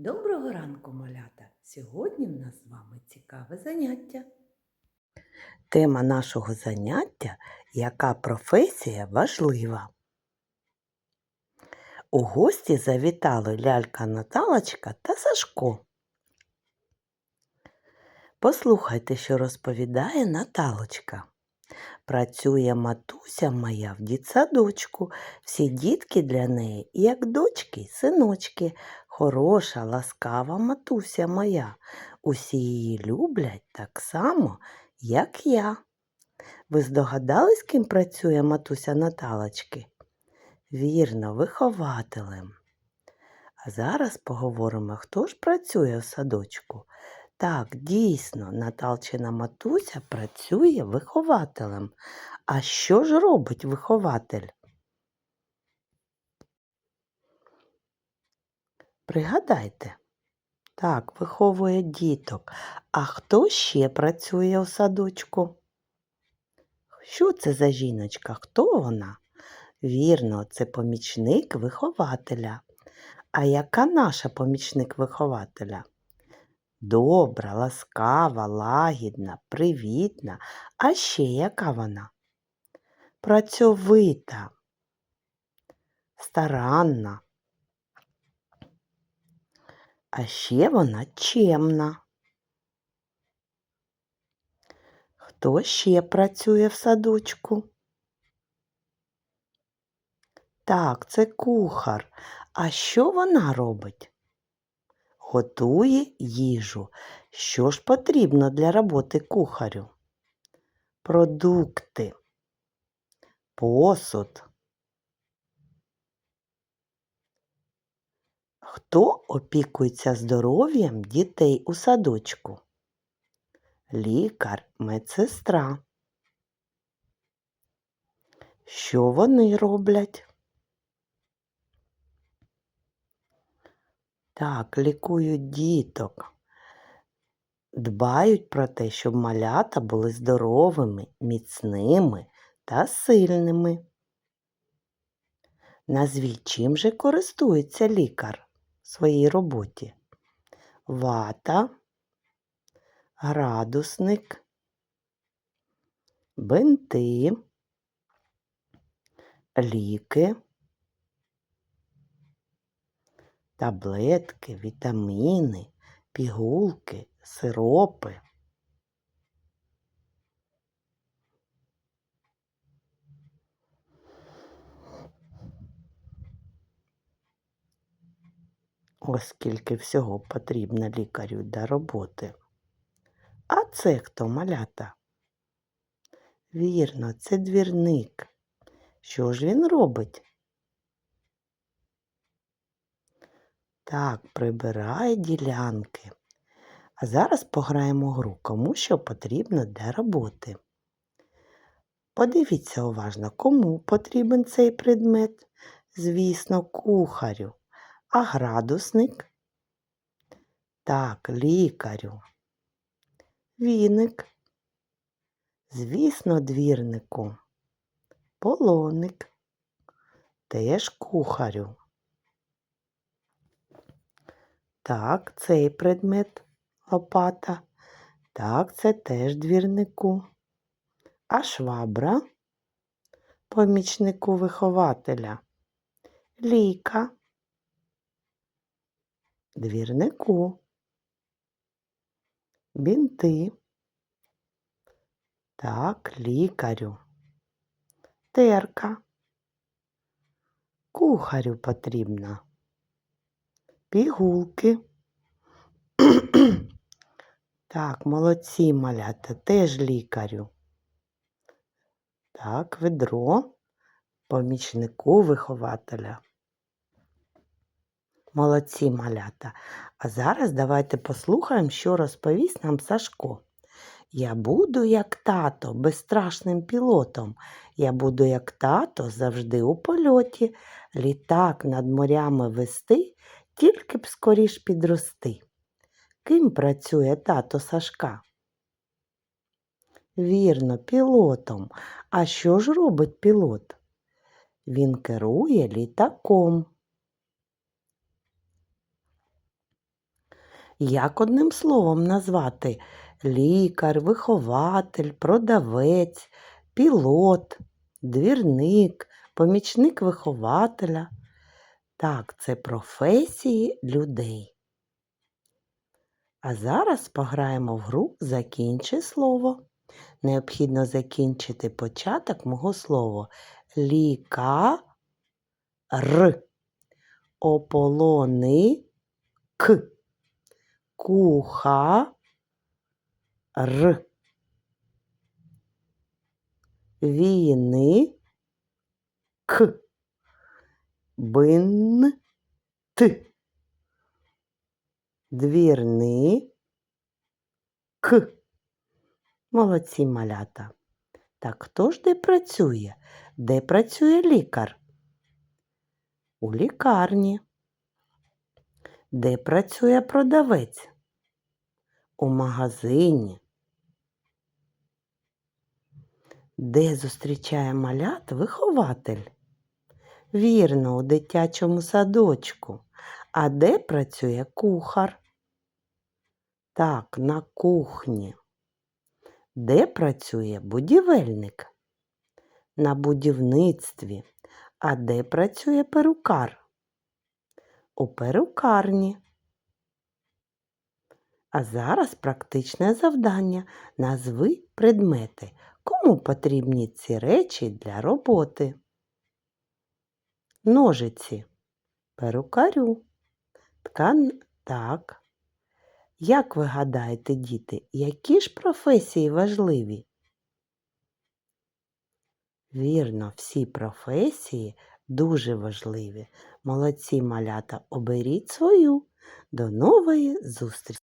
Доброго ранку, малята! Сьогодні в нас з вами цікаве заняття. Тема нашого заняття яка професія важлива. У гості завітали лялька Наталочка та Сашко. Послухайте, що розповідає Наталочка. Працює матуся моя в дітсадочку. Всі дітки для неї, як дочки й синочки. Хороша, ласкава матуся моя. Усі її люблять так само, як я. Ви здогадались, ким працює матуся Наталочки? Вірно, вихователем. А зараз поговоримо, хто ж працює в садочку. Так, дійсно, Наталчина матуся працює вихователем. А що ж робить вихователь? Пригадайте. Так, виховує діток. А хто ще працює у садочку? Що це за жіночка? Хто вона? Вірно, це помічник вихователя. А яка наша помічник вихователя? Добра, ласкава, лагідна, привітна. А ще яка вона? Працьовита, старанна. А ще вона чемна. Хто ще працює в садочку? Так, це кухар. А що вона робить? Готує їжу. Що ж потрібно для роботи кухарю? Продукти, посуд. Хто опікується здоров'ям дітей у садочку? Лікар, медсестра. Що вони роблять? Так, лікують діток. Дбають про те, щоб малята були здоровими, міцними та сильними. Назвіть, чим же користується лікар своїй роботі? Вата, градусник, бинти, ліки, таблетки, вітаміни, пігулки, сиропи. Ось скільки всього потрібно лікарю для роботи. А це хто малята? Вірно, це двірник. Що ж він робить? Так, прибирає ділянки. А зараз пограємо гру, кому що потрібно для роботи. Подивіться уважно, кому потрібен цей предмет. Звісно, кухарю. А градусник? Так, лікарю. Віник. Звісно, двірнику. Полоник. Теж кухарю. Так, цей предмет лопата. Так, це теж двірнику. А швабра помічнику вихователя. Ліка. Двірнику. Бінти. Так, лікарю. Терка. Кухарю потрібна. Пігулки. Так, молодці малята, теж лікарю. Так, ведро помічнику вихователя. Молодці малята. А зараз давайте послухаємо, що розповість нам Сашко. Я буду, як тато, безстрашним пілотом. Я буду, як тато, завжди у польоті. Літак над морями вести, тільки б скоріш підрости. Ким працює тато Сашка? Вірно, пілотом. А що ж робить пілот? Він керує літаком. Як одним словом назвати лікар, вихователь, продавець, пілот, двірник, помічник вихователя? Так, це професії людей. А зараз пограємо в гру Закінчи слово. Необхідно закінчити початок мого слова. Лікар. Ополони к. Кухар. Віни к. Бин т. Двірни к. Молодці малята. Так хто ж де працює? Де працює лікар? У лікарні. Де працює продавець? У магазині. Де зустрічає малят вихователь? Вірно, у дитячому садочку. А де працює кухар? Так, на кухні. Де працює будівельник? На будівництві. А де працює перукар? У перукарні. А зараз практичне завдання. Назви предмети. Кому потрібні ці речі для роботи? Ножиці. Перукарю. Ткан так. Як ви гадаєте, діти, які ж професії важливі? Вірно, всі професії дуже важливі. Молодці малята, оберіть свою. До нової зустрічі!